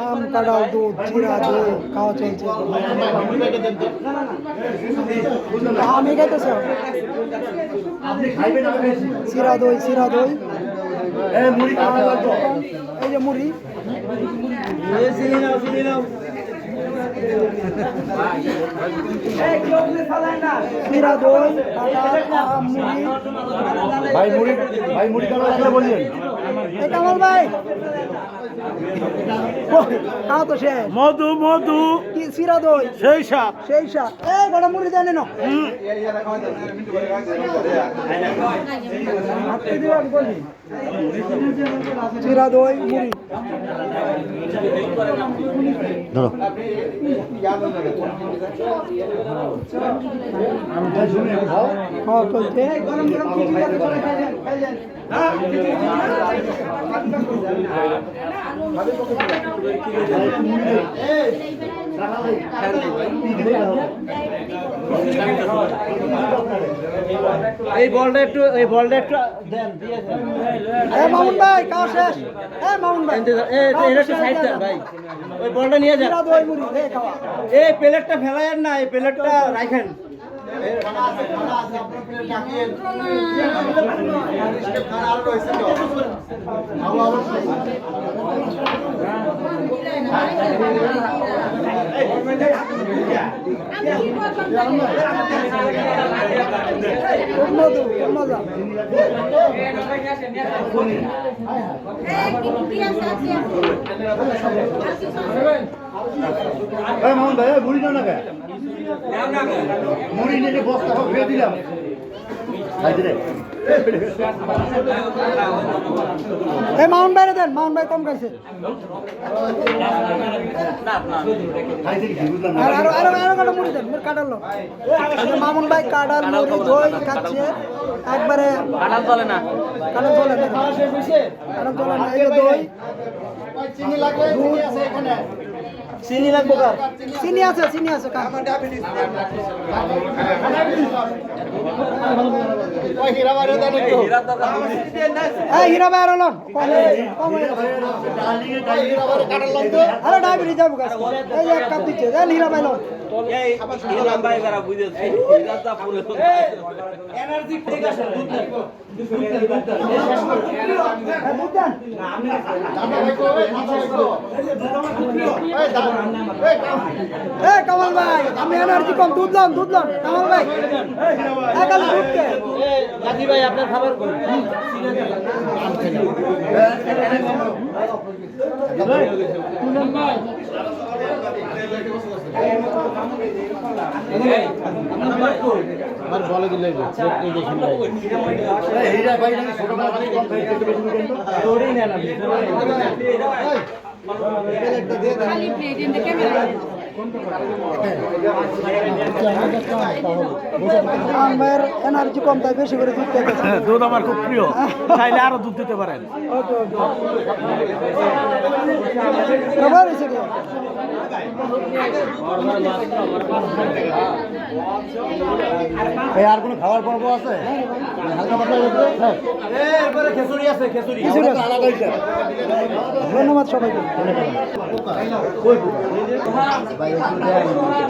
আম কাঁঠাল দুধ চিরা দই খাওয়া চলছে। আমি খাইতেছি চিরা দই চিরা দই। এই যে মুড়ি। ভাই ভাই কামাল ভাই। খাও তো সে। মধু মধু। কি চিরা দই? সেই সাপ। সেই সাপ। এই বড় মুড়ি দেন না চিরা দই মুড়ি। ধরো। খাওয়া চলছে। এই বলটা একটু এই বলটা একটু দেন দিয়ে দেন। এ মামুন ভাই খাওয়া শেষ। এ মামুন ভাই। এই এটা একটু সাইড দেন ভাই। ওই বলটা নিয়ে যান। চিরা দই মুড়ি এ খাওয়া। এই প্লেটটা ফেলায়েন না এই প্লেটটা রাখেন খুব মামুন ভাই মুড়ি না কে মুড়ি নিয়ে বস্তা ফেলে দিলাম। এই মাউন্ট বাইরে দেন মাউন্ট বাই কম খাইছে। আর আরও আরও আরও কাটা মুড়ি দেন মুড়ি কাটালো মামুন ভাই কাটাল মুড়ি দই খাচ্ছে একবারে কাটাল চলে না। কাটাল চলে না। কাটাল চলে না এই দই। দুধ। চিনি লাগবো কার? চিনি আছে চিনি আছে কা এই হীরা ভাই আর লন। কম গেছে। আরে ডায়াবেটিস যাব গাছ এই এক কাপ দিচ্ছে দেন হীরা লন। এই করা এনার্জি ঠিক আছে দেন হ্যাঁ, দুধ দেন। এ কামাল ভাই আমি এনার্জি কম দুধ লন দুধ লন কামাল ভাই এ কাল দুধ কে গাজী ভাই আপনার খাবার কোন এই হীরা ভাই নাকি ছোট মাছ কম খাইতে একটু বেশি দিবেন তো খালি প্লেট এনে ক্যামেরা আমার এনার্জি কম তাই বেশি করে দুধ খেতেছে দুধ আমার খুব প্রিয়। চাইলে আরও দুধ দিতে পারেন। আর কোনো খাবার পর্ব আছে? হালকা পাতলা হ্যাঁ আছে ধন্যবাদ সবাইকে। ভাই একটু দেন।